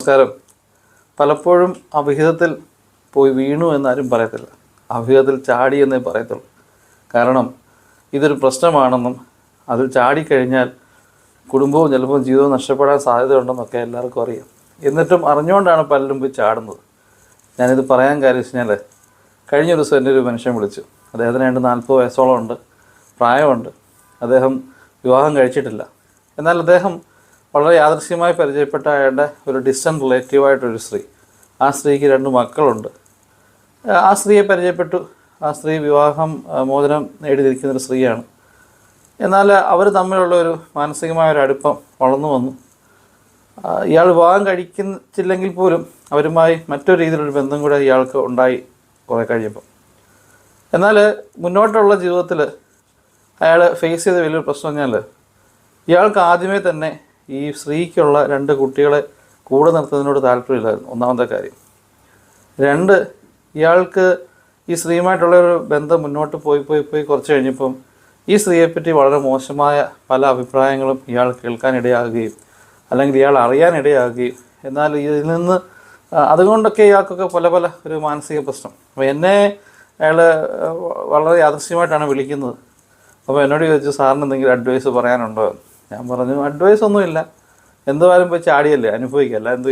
നമസ്കാരം. പലപ്പോഴും അവിഹിതത്തിൽ പോയി വീണു എന്നാരും പറയത്തില്ല. അവിഹിതത്തിൽ ചാടി എന്നേ പറയത്തുള്ളൂ. കാരണം ഇതൊരു പ്രശ്നമാണെന്നും അതിൽ ചാടിക്കഴിഞ്ഞാൽ കുടുംബവും ചിലപ്പോൾ ജീവിതവും നഷ്ടപ്പെടാൻ സാധ്യതയുണ്ടെന്നൊക്കെ എല്ലാവർക്കും അറിയാം. എന്നിട്ടും അറിഞ്ഞുകൊണ്ടാണ് പലരും പോയി ചാടുന്നത്. ഞാനിത് പറയാൻ കാര്യം വെച്ച് കഴിഞ്ഞാൽ കഴിഞ്ഞ ദിവസം എന്റെ ഒരു മനുഷ്യൻ വിളിച്ചു. അദ്ദേഹത്തിന് രണ്ട് നാൽപ്പത് വയസ്സോളം ഉണ്ട് പ്രായമുണ്ട്. അദ്ദേഹം വിവാഹം കഴിച്ചിട്ടില്ല. എന്നാൽ അദ്ദേഹം വളരെ യാദൃശ്യമായി പരിചയപ്പെട്ട അയാളുടെ ഒരു ഡിസ്റ്റന്റ് റിലേറ്റീവായിട്ടൊരു സ്ത്രീ. ആ സ്ത്രീക്ക് രണ്ട് മക്കളുണ്ട്. ആ സ്ത്രീയെ പരിചയപ്പെട്ടു. ആ സ്ത്രീ വിവാഹം മോചനം നേടിയിരിക്കുന്ന ഒരു സ്ത്രീയാണ്. എന്നാൽ അവർ തമ്മിലുള്ള ഒരു മാനസികമായ ഒരു അടുപ്പം വളർന്നു വന്നു. ഇയാൾ വിവാഹം കഴിക്കുന്നില്ലെങ്കിൽ പോലും അവരുമായി മറ്റൊരു രീതിയിലൊരു ബന്ധം കൂടെ ഇയാൾക്ക് ഉണ്ടായി കുറേ കഴിയുമ്പോൾ എന്നാൽ മുന്നോട്ടുള്ള ജീവിതത്തിൽ അയാൾ ഫേസ് ചെയ്ത വലിയൊരു പ്രശ്നം പറഞ്ഞാൽ ഇയാൾക്ക് ആദ്യമേ തന്നെ ഈ സ്ത്രീക്കുള്ള രണ്ട് കുട്ടികളെ കൂടെ നിർത്തുന്നതിനോട് താല്പര്യമില്ലായിരുന്നു. ഒന്നാമത്തെ കാര്യം. രണ്ട് ഇയാൾക്ക് ഈ സ്ത്രീയുമായിട്ടുള്ള ഒരു ബന്ധം മുന്നോട്ട് പോയി പോയി പോയി കുറച്ച് കഴിഞ്ഞപ്പം ഈ സ്ത്രീയെപ്പറ്റി വളരെ മോശമായ പല അഭിപ്രായങ്ങളും ഇയാൾ കേൾക്കാനിടയാകുകയും അല്ലെങ്കിൽ ഇയാൾ അറിയാനിടയാകുകയും എന്നാൽ ഇതിൽ നിന്ന് അതുകൊണ്ടൊക്കെ ഇയാൾക്കൊക്കെ പല പല ഒരു മാനസിക പ്രശ്നം. അപ്പോൾ എന്നെ അയാൾ വളരെ യാദൃശ്യമായിട്ടാണ് വിളിക്കുന്നത്. അപ്പോൾ എന്നോട് ചോദിച്ചു സാറിന് എന്തെങ്കിലും അഡ്വൈസ് പറയാനുണ്ടോ? എന്ന്. ഞാൻ പറഞ്ഞു അഡ്വൈസ് ഒന്നുമില്ല. എന്തുവായാലും പോയി ചാടിയല്ലേ? അനുഭവിക്കല്ല? എന്ത്